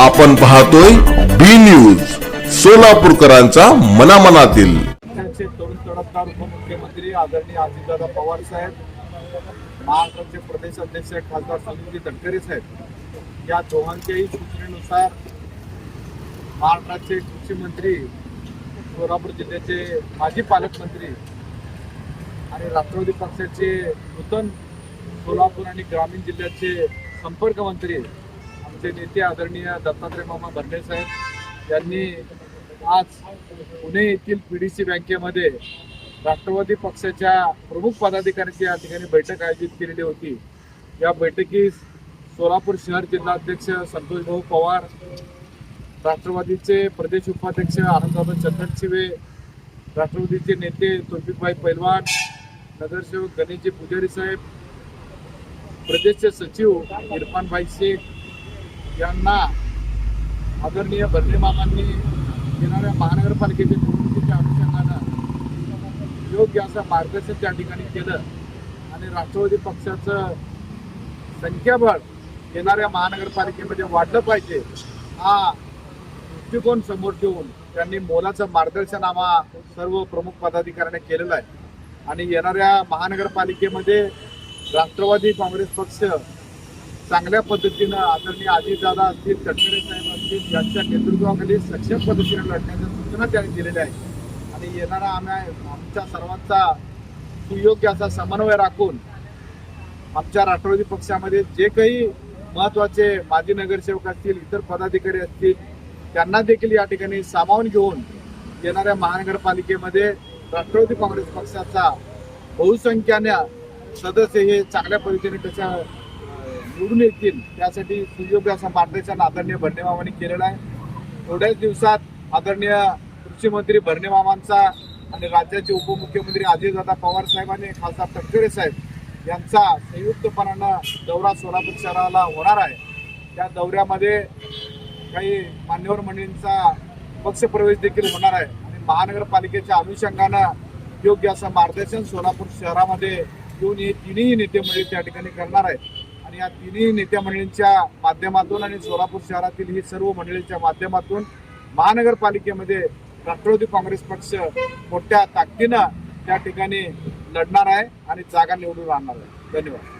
आपण पाहतोय बी न्यूज सोलापूरकरांचा मनामनातील. राज्याचे तरुण तडफदार उपमुख्यमंत्री आदरणीय अजितदादा पवार साहेब महाराष्ट्राचे प्रदेश अध्यक्ष खासदार सुनीलजी तटकरे साहेब या दोघांच्याही सूचनेनुसार महाराष्ट्राचे कृषी मंत्री सोलापूर जिल्ह्याचे माजी पालकमंत्री आणि राष्ट्रवादी पक्षाचे नूतन सोलापूर आणि ग्रामीण जिल्ह्याचे संपर्क मंत्री आमचे नेते आदरणीय दत्तात्रय मामा भरणे साहेब यांनी आज पुणे येथील पीडीसी बँकेमध्ये राष्ट्रवादी पक्षाच्या प्रमुख पदाधिकाऱ्यांची या ठिकाणी बैठक आयोजित केलेली होती. या बैठकीस सोलापूर शहर जिल्हाध्यक्ष संतोष भाऊ पवार राष्ट्रवादीचे प्रदेश उपाध्यक्ष आनंददादा चंदनशिवे राष्ट्रवादीचे नेते तोफिकभाई पैलवान नगरसेवक गणेशजी पुजारी साहेब प्रदेशचे सचिव इरफानभाई शेख यांना आदरणीय भरणे येणाऱ्या महानगरपालिकेच्या निवडणुकीच्या अनुषंगानं योग्य असं मार्गदर्शन त्या ठिकाणी केलं. आणि राष्ट्रवादी पक्षाचं संख्याबळ येणाऱ्या महानगरपालिकेमध्ये वाढलं पाहिजे हा दृष्टिकोन समोर ठेवून त्यांनी मोलाचं मार्गदर्शन आम्हा सर्व प्रमुख पदाधिकाऱ्यांनी केलेलं आहे. आणि येणाऱ्या महानगरपालिकेमध्ये राष्ट्रवादी काँग्रेस पक्ष चांगल्या पद्धतीनं आदरणीय अजितदादा असतील तटकरे साहेब असतील यांच्या नेतृत्वाखाली सक्षम पद्धतीने लढण्याच्या सूचना त्यांनी दिलेल्या आहेत. आणि येणारा आम्ही आमच्या सर्वांचा सुयोग्य असा समन्वय राखून आमच्या राष्ट्रवादी पक्षामध्ये जे काही महत्त्वाचे माजी नगरसेवक असतील इतर पदाधिकारी असतील त्यांना देखील या ठिकाणी सामावून घेऊन येणाऱ्या महानगरपालिकेमध्ये राष्ट्रवादी काँग्रेस पक्षाचा बहुसंख्याने सदस्य हे चांगल्या पद्धतीने त्याच्या निवडून येतील त्यासाठी सुयोग्य असं मार्गदर्शन आदरणीय भरणेमामांनी केलेलं आहे. थोड्याच दिवसात आदरणीय कृषी मंत्री भरणेमामांचा आणि राज्याचे उपमुख्यमंत्री अजितदादा पवार साहेब आणि खासदार तटकरे साहेब यांचा संयुक्तपणानं दौरा सोलापूर शहराला होणार आहे. त्या दौऱ्यामध्ये काही मान्यवर मंडळींचा पक्षप्रवेश देखील होणार आहे. आणि महानगरपालिकेच्या अनुषंगानं योग्य असं मार्गदर्शन सोलापूर शहरामध्ये येऊन हे तिन्ही नेते मंडळी त्या ठिकाणी करणार आहेत. आणि या तिन्ही नेत्या मंडळींच्या माध्यमातून आणि सोलापूर शहरातील ही सर्व मंडळींच्या माध्यमातून महानगरपालिकेमध्ये राष्ट्रवादी काँग्रेस पक्ष मोठ्या ताकदीनं त्या ठिकाणी लढणार आहे आणि जागा निवडून आणणार आहे. धन्यवाद.